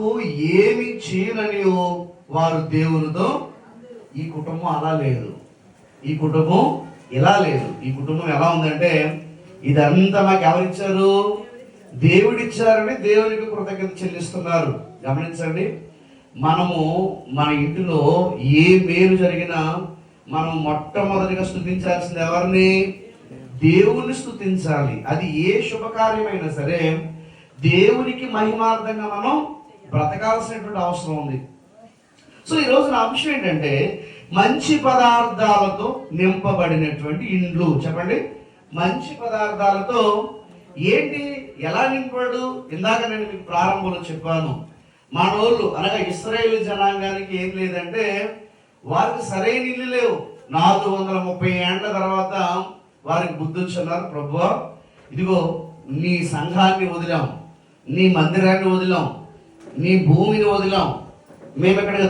నాకు ఏమి చేయనని వారు దేవునితో ఈ కుటుంబం అలా లేదు. ఈ కుటుంబం ఇలా లేదు. ఈ కుటుంబం ఎలా ఉందంటే ఇదంతా మాకు ఎవరిచ్చారు? దేవుడిచ్చారని దేవునికి కృతజ్ఞత చెల్లిస్తున్నారు. గమనించండి మనము మన ఇంటిలో ఏ మేలు జరిగినా మనం మొట్టమొదటిగా స్థుతించాల్సింది ఎవరిని? దేవుని స్థుతించాలి అది ఏ శుభకార్యమైనా సరే దేవునికి మహిమార్థంగా మనం బ్రతకాల్సినటువంటి అవసరం ఉంది. సో ఈ రోజున నా అంశం ఏంటంటే మంచి పదార్థాలతో నింపబడినటువంటి ఇండ్లు. చెప్పండి. మంచి పదార్థాలతో ఏంటి ఎలా నింపాడు? ఇందాక నేను మీకు ప్రారంభంలో చెప్పాను. మనోళ్ళు అనగా ఇస్రాయేల్ జనాంగానికి ఏం లేదంటే వారికి సరైన ఇల్లు లేవు. నాలుగు వందల ముప్పై ఏళ్ళ తర్వాత వారికి బుద్ధి వచ్చిన్నారు ప్రభు ఇదిగో నీ సంఘాన్ని వదిలాం. నీ మందిరాన్ని వదిలాం. నీ భూమిని వదిలాం. మేము ఇక్కడికి